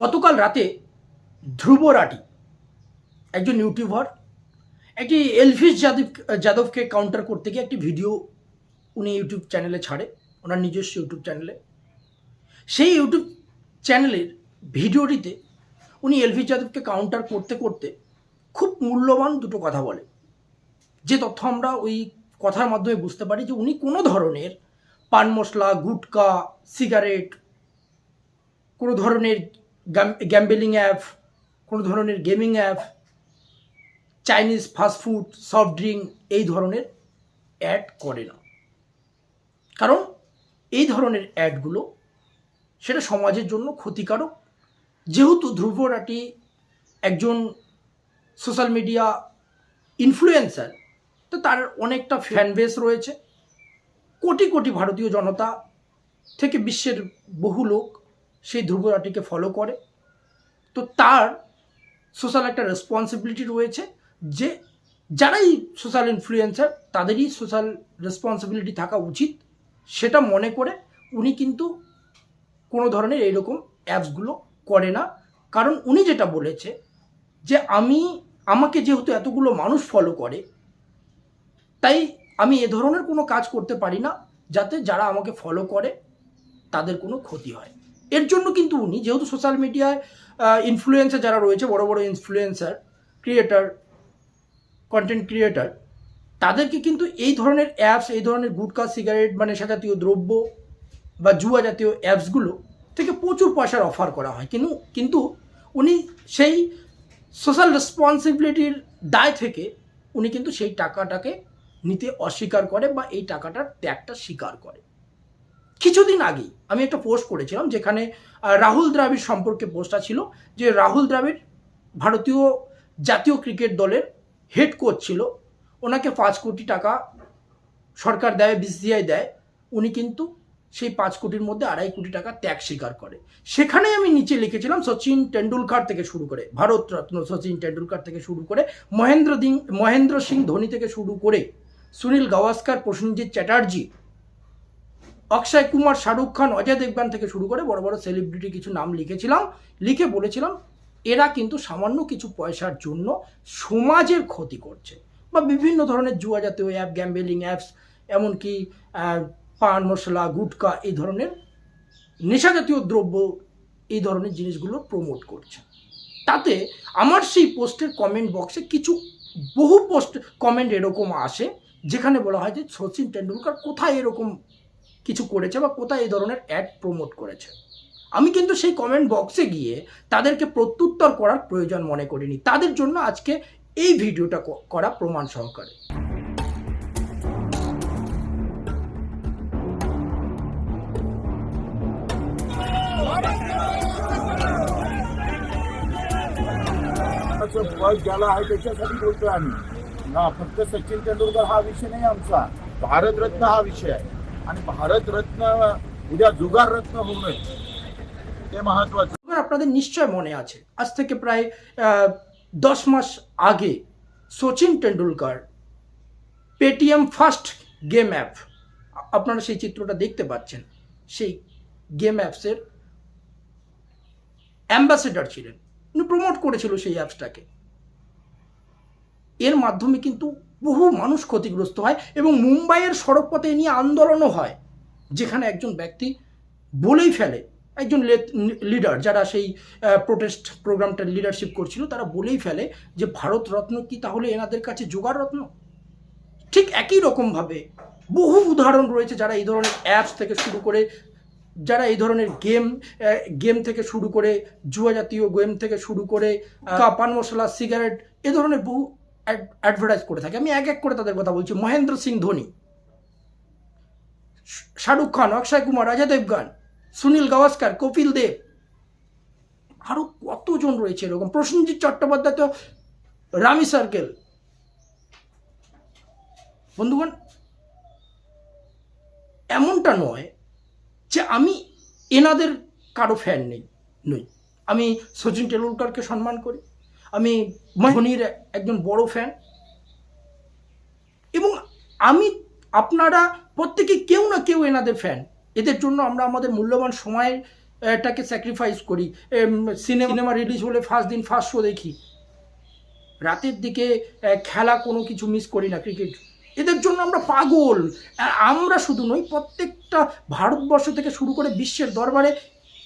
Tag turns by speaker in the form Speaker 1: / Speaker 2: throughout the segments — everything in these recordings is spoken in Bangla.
Speaker 1: গতকাল রাতে ধ্রুব রাটি, একজন ইউটিউবার, একটি এলভিস যাদব, যাদবকে কাউন্টার করতে গিয়ে একটি ভিডিও উনি ইউটিউব চ্যানেলে ছাড়ে, ওনার নিজস্ব ইউটিউব চ্যানেলে সেই ইউটিউব চ্যানেলের ভিডিওটিতে উনি এলভিস যাদবকে কাউন্টার করতে করতে খুব মূল্যবান দুটো কথা বলে। যে তথ্য আমরা ওই কথার মাধ্যমে বুঝতে পারি যে উনি কোনো ধরনের পান মশলা, গুটকা সিগারেট কোনো ধরনের গ্যাম্বেলিং অ্যাপ কোনো ধরনের gaming app Chinese fast food soft drink এই ধরনের অ্যাড করে না। কারণ এই ধরনের অ্যাডগুলো সেটা সমাজের জন্য ক্ষতিকারক। যেহেতু ধ্রুব রাটি একজন সোশ্যাল মিডিয়া ইনফ্লুয়েন্সার তো তার অনেকটা ফ্যান বেস রয়েছে। কোটি কোটি ভারতীয় জনতা থেকে বিশ্বের বহু লোক সেই ধ্রুবরাটিকে ফলো করে। তো তার সোশ্যাল একটা রেসপন্সিবিলিটি রয়েছে যে যারাই সোশ্যাল ইনফ্লুয়েন্সার তাদেরই সোশ্যাল রেসপন্সিবিলিটি থাকা উচিত। সেটা মনে করে উনি কিন্তু কোনো ধরনের এইরকম অ্যাপসগুলো করে না। কারণ উনি যেটা বলেছে যে আমি, আমাকে যেহেতু এতগুলো মানুষ ফলো করে, তাই আমি এ ধরনের কোনো কাজ করতে পারি না যাতে যারা আমাকে ফলো করে, তাদের কোনো ক্ষতি হয়। এর জন্য কিন্তু উনি, যেহেতু সোশ্যাল মিডিয়ায় ইনফ্লুয়েন্সার যারা রয়েছে, বড় বড় ইনফ্লুয়েন্সার ক্রিয়েটার কন্টেন্ট ক্রিয়েটার তাদেরকে কিন্তু এই ধরনের অ্যাপস এই ধরনের গুটকা সিগারেট বা নেশা জাতীয় দ্রব্য বা জুয়া জাতীয় অ্যাপসগুলো থেকে প্রচুর পয়সার অফার করা হয়। কিন্তু কিন্তু উনি সেই সোশ্যাল রেসপন্সিবিলিটির দায় থেকে উনি কিন্তু সেই টাকাটাকে নিতে অস্বীকার করে বা এই টাকাটার ত্যাগটা স্বীকার করে। কিছুদিন আগেই আমি একটা পোস্ট করেছিলাম যেখানে রাহুল দ্রাবিড় সম্পর্কে পোস্টটা ছিল যে রাহুল দ্রাবিড় ভারতীয় জাতীয় ক্রিকেট দলের হেড কোচ ছিল। ওনাকে পাঁচ কোটি টাকা সরকার দেয় বিসিআই দেয়। উনি কিন্তু সেই পাঁচ কোটির মধ্যে আড়াই কোটি টাকা ত্যাগ স্বীকার করে। সেখানে আমি নিচে লিখেছিলাম সচিন টেন্ডুলকার থেকে শুরু করে ভারতরত্ন সচিন টেন্ডুলকার থেকে শুরু করে, মহেন্দ্র দিন মহেন্দ্র সিং ধোনি থেকে শুরু করে, সুনীল গাওয়াস্কার প্রসেনজিৎ চ্যাটার্জি অক্ষয় কুমার, শাহরুখ খান, অজয় দেবগান থেকে শুরু করে বড় বড় সেলিব্রিটি কিছু নাম লিখেছিলাম, লিখে বলেছিলাম, এরা কিন্তু সামান্য কিছু পয়সার জন্য সমাজের ক্ষতি করছে বা বিভিন্ন ধরনের জুয়া জাতীয় অ্যাপ গ্যাম্বেলিং অ্যাপস এমনকি পান মশলা, গুটকা, এই ধরনের নেশা জাতীয় দ্রব্য, এই ধরনের জিনিসগুলো প্রমোট করছে। তাতে আমার সেই পোস্টের কমেন্ট বক্সে কিছু বহু পোস্ট কমেন্ট এরকম আসে, যেখানে বলা হয় যে সচিন টেন্ডুলকার কোথায় এরকম কিছু করেছে বা কোথায় এই ধরনের অ্যাড প্রমোট করেছে আমি কিন্তু সেই কমেন্ট বক্সে গিয়ে তাদেরকে প্রত্যুত্তর করার প্রয়োজন মনে করিনি তাদের জন্য আজকে এই ভিডিওটা ক- করা প্রমাণ সহকারে
Speaker 2: असं पद ज्याला आहे त्याच्यासाठी बोलतोय आम्ही ना फक्त सचिन तेंडुलकर हा विषय नाही आमचा भारतरत्न हा विषय आहे आणि भारतरत्न उद्या जुगार रत्न होऊ नये ते महत्वाचं
Speaker 1: এবার আপনাদের নিশ্চয় মনে আছে আজ থেকে প্রায় আহ, দশ মাস আগে Sachin Tendulkar Paytm first game app আপনারা সেই চিত্রটা দেখতে পাচ্ছেন সেই গেম অ্যাপসের অ্যাম্বাসেডার ছিলেন উনি প্রমোট করেছিল সেই অ্যাপসটাকে এর মাধ্যমে কিন্তু বহু মানুষ ক্ষতিগ্রস্ত হয় এবং মুম্বাইয়ের সড়কপথে নিয়ে আন্দোলনও হয় যেখানে একজন ব্যক্তি বলেই ফেলে। একজন লিডার যারা সেই প্রোটেস্ট প্রোগ্রামটার লিডারশিপ করছিল তারা বলেই ফেলে যে ভারত রত্ন কি তাহলে এনাদের কাছে জোগাড় রত্ন? ঠিক একই রকমভাবে বহু উদাহরণ রয়েছে যারা এই ধরনের অ্যাপস থেকে শুরু করে যারা এই ধরনের গেম গেম থেকে শুরু করে জুয়া জাতীয় গেম থেকে শুরু করে আহ, পান মশলা সিগারেট এ ধরনের বহু অ্যাডভার্টাইজ করে থাকে। আমি এক এক করে তাদের কথা বলছি। মহেন্দ্র সিং ধোনি শাহরুখ খান, অক্ষয় কুমার, অজয় দেবগান, সুনীল গাভাস্কার, কপিল দেব আরও কতজন রয়েছে এরকম? প্রসেনজিৎ চট্টোপাধ্যায় তো রামি সার্কেল। বন্ধুগণ, এমনটা নয় যে আমি এনাদের কারও ফ্যান নেই, নই। আমি সচিন টেন্ডুলকারকে সম্মান করি। আমি ধোনির একজন বড় ফ্যান এবং আমি আপনারা প্রত্যেকে কেউ না কেউ এনাদের ফ্যান এদের জন্য আমরা আমাদের মূল্যবান সময় এটাকে স্যাক্রিফাইস করি সিনেমা রিলিজ হলে ফার্স্ট দিন ফার্স্ট শো দেখি। রাতের দিকে খেলা কোনো কিছু মিস করি না ক্রিকেট এদের জন্য আমরা পাগল। আমরা শুধু নই প্রত্যেকটা ভারতবর্ষ থেকে শুরু করে বিশ্বের দরবারে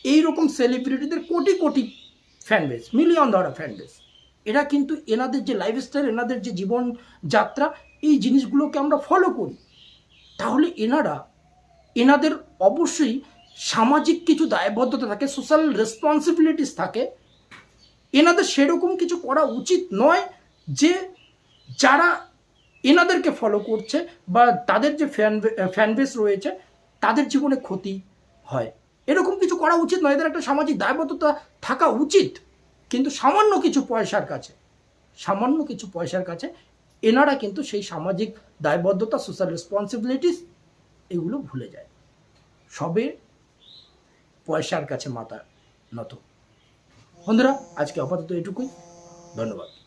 Speaker 1: এই রকম সেলিব্রিটিদের কোটি কোটি ফ্যান বেস মিলিয়ন ধরা ফ্যান বেস এরা কিন্তু এনাদের যে লাইফস্টাইল এনাদের যে জীবন যাত্রা, এই জিনিসগুলোকে আমরা ফলো করি। তাহলে এনারা, এনাদের অবশ্যই সামাজিক কিছু দায়বদ্ধতা থাকে সোশ্যাল রেসপন্সিবিলিটিস থাকে। এনাদের সেরকম কিছু করা উচিত নয় যে যারা এনাদেরকে ফলো করছে বা তাদের যে ফ্যান ফ্যানবেস রয়েছে, তাদের জীবনে ক্ষতি হয়। এরকম কিছু করা উচিত নয়, এদের একটা সামাজিক দায়বদ্ধতা থাকা উচিত। কিন্তু সামান্য কিছু পয়সার কাছে, সামান্য কিছু পয়সার কাছে এনারা কিন্তু সেই সামাজিক দায়বদ্ধতা সোশ্যাল রেসপন্সিবিলিটিস এগুলো ভুলে যায়। সবে পয়সার কাছে মাথা নত। বন্ধুরা, আজকে আপাতত এটুকুই। ধন্যবাদ।